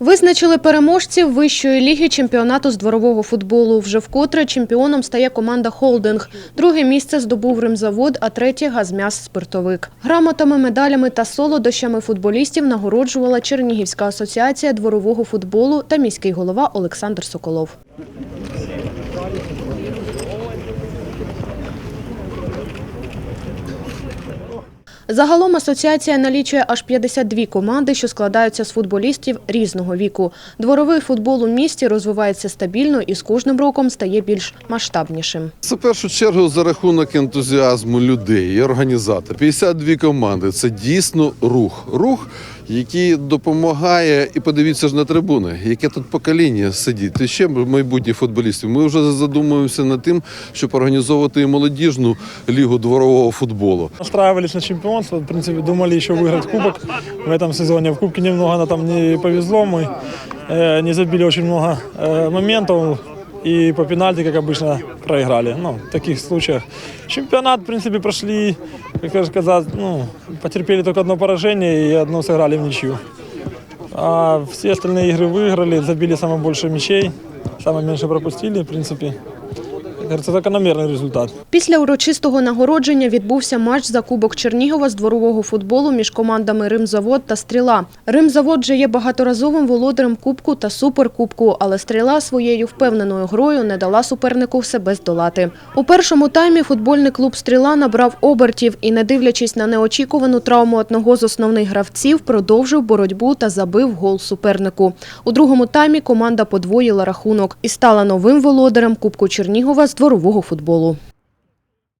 Визначили переможців вищої ліги чемпіонату з дворового футболу. Вже вкотре чемпіоном стає команда «Холдинг». Друге місце здобув «Римзавод», а третє – «Газмяс Спиртовик». Грамотами, медалями та солодощами футболістів нагороджувала Чернігівська асоціація дворового футболу та міський голова Олександр Соколов. Загалом асоціація налічує аж 52 команди, що складаються з футболістів різного віку. Дворовий футбол у місті розвивається стабільно і з кожним роком стає більш масштабнішим. Це в першу чергу за рахунок ентузіазму людей і організаторів. 52 команди це дійсно рух. Рух, який допомагає, і подивіться ж на трибуни, яке тут покоління сидить. І ще майбутніх футболістів. Ми вже задумуємося над тим, щоб організовувати і молодіжну лігу дворового футболу. Настраивались на чемпионство, в принципе, думали еще выиграть кубок в этом сезоне. В кубке немного нам там не повезло, мы э, не забили очень много э, моментов и по пенальти, как обычно, проиграли. Ну, в таких случаях. Чемпионат, в принципе, прошли, как сказать, ну, потерпели только одно поражение и одно сыграли в ничью. А все остальные игры выиграли, забили самое больше мячей, самое меньше пропустили, в принципе. Говорится, закономерный результат. Після урочистого нагородження відбувся матч за Кубок Чернігова з дворового футболу між командами «Римзавод» та «Стріла». «Римзавод» же є багаторазовим володарем Кубку та Суперкубку, але «Стріла» своєю впевненою грою не дала супернику себе здолати. У першому таймі футбольний клуб «Стріла» набрав обертів і, не дивлячись на неочікувану травму одного з основних гравців, продовжив боротьбу та забив гол супернику. У другому таймі команда подвоїла рахунок і стала новим володарем Кубку Чернігова з дворового футболу.